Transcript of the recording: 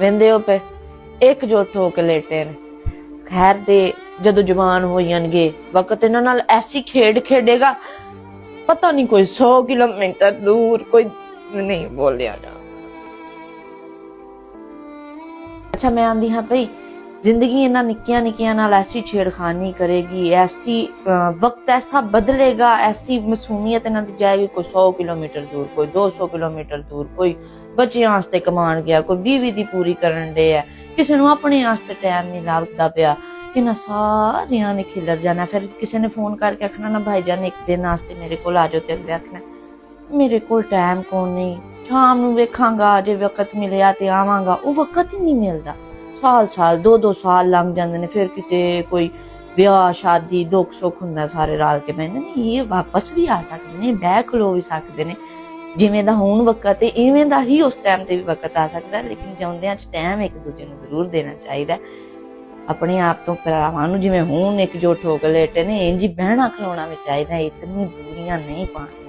ਵੰਦੇ ਹੋ ਪਏ ਇੱਕ ਜੋਟ ਹੋ ਕੇ ਲੇਟੇ ਨੇ ਖੈਰ ਦੇ ਜਦੋਂ ਜਵਾਨ ਹੋ ਜਾਣਗੇ ਵਕਤ ਇਹਨਾਂ ਨਾਲ ਐਸੀ ਖੇਡ ਖੇਡੇਗਾ ਪਤਾ ਨਹੀਂ ਕੋਈ 100 ਕਿਲੋਮੀਟਰ ਦੂਰ ਕੋਈ ਨਹੀਂ ਬੋਲਿਆ ਜਾ ਅੱਛਾ ਮੈਂ ਆਂਦੀ ਹਾਂ ਭਈ ਜ਼ਿੰਦਗੀ ਇਹਨਾਂ ਨਿੱਕੀਆਂ ਨਿੱਕੀਆਂ ਨਾਲ ਐਸੀ ਛੇੜਖਾਨੀ ਕਰੇਗੀ, ਐਸੀ ਵਕਤ ਐਸਾ ਬਦਲੇਗਾ, ਐਸੀ ਮਸੂਮੀਅਤ ਇਹਨਾਂ ਦੀ ਜਾਏਗੀ, ਕੋਈ 100 ਕਿਲੋਮੀਟਰ ਦੂਰ, ਕੋਈ 200 ਕਿਲੋਮੀਟਰ ਦੂਰ, ਕੋਈ ਬੱਚਿਆਂ ਵਾਸਤੇ ਕਮਾਣ ਗਿਆ, ਕੋਈ ਬੀਵੀ ਦੀ ਪੂਰੀ ਕਰਨ ਦੇ ਆ। ਕਿਸੇ ਨੂੰ ਆਪਣੇ ਵਾਸਤੇ ਟਾਈਮ ਨਹੀਂ ਲੱਭਦਾ ਪਿਆ। ਇਹਨਾਂ ਸਾਰਿਆਂ ਨੇ ਖਿਲਰ ਜਾਣਾ। ਫਿਰ ਕਿਸੇ ਨੇ ਫੋਨ ਕਰਕੇ ਆਖਣਾ, ਨਾ ਭਾਈ ਜਾਨ ਇੱਕ ਦਿਨ ਵਾਸਤੇ ਮੇਰੇ ਕੋਲ ਆ ਜਾਓ ਤੇ ਅਗਲੇ ਆਖਣਾ, ਮੇਰੇ ਕੋਲ ਟਾਈਮ ਕੋਲ ਨਹੀਂ? ਸ਼ਾਮ ਨੂੰ ਵੇਖਾਂਗਾ, ਜੇ ਵਕਤ ਮਿਲਿਆ ਤੇ ਆਵਾਂਗਾ। ਉਹ ਵਕਤ ਹੀ ਨਹੀਂ ਮਿਲਦਾ। ਸਾਲ ਸਾਲ, ਦੋ ਦੋ ਸਾਲ ਲੰਘ ਜਾਂਦੇ ਨੇ, ਫਿਰ ਕਿਤੇ ਕੋਈ ਵਿਆਹ, ਸ਼ਾਦੀ, ਦੁੱਖ ਸੁੱਖ ਹੁੰਦਾ ਸਾਰੇ ਰਲ ਕੇ ਬੈਠਦੇ ਨੇ, ਇਹ ਵਾਪਸ ਵੀ ਆ ਸਕਦੇ ਨੇ, ਬਹਿ ਖਲੋ ਵੀ ਸਕਦੇ ਨੇ। ਜਿਵੇਂ ਦਾ ਹੁਣ ਵਕਤ ਹੈ ਇਵੇਂ ਦਾ ਹੀ ਉਸ ਟਾਈਮ ਤੇ ਵੀ ਵਕਤ ਆ ਸਕਦਾ, ਲੇਕਿਨ ਜਿਉਂਦਿਆਂ ਚ ਟਾਈਮ ਇੱਕ ਦੂਜੇ ਨੂੰ ਜ਼ਰੂਰ ਦੇਣਾ ਚਾਹੀਦਾ। ਆਪਣੇ ਆਪ ਤੋਂ ਭਰਾਵਾਂ ਨੂੰ ਜਿਵੇਂ ਹੁਣ ਇੱਕ ਜੋਟ ਹੋ ਕੇ ਲੇਟੇ ਨੇ ਇੰਜ ਹੀ ਬਹਿਣਾ ਖਲੋਣਾ ਵੀ ਚਾਹੀਦਾ, ਇਤਨੀ ਦੂਰੀਆਂ ਨਹੀਂ ਪਾਣੀ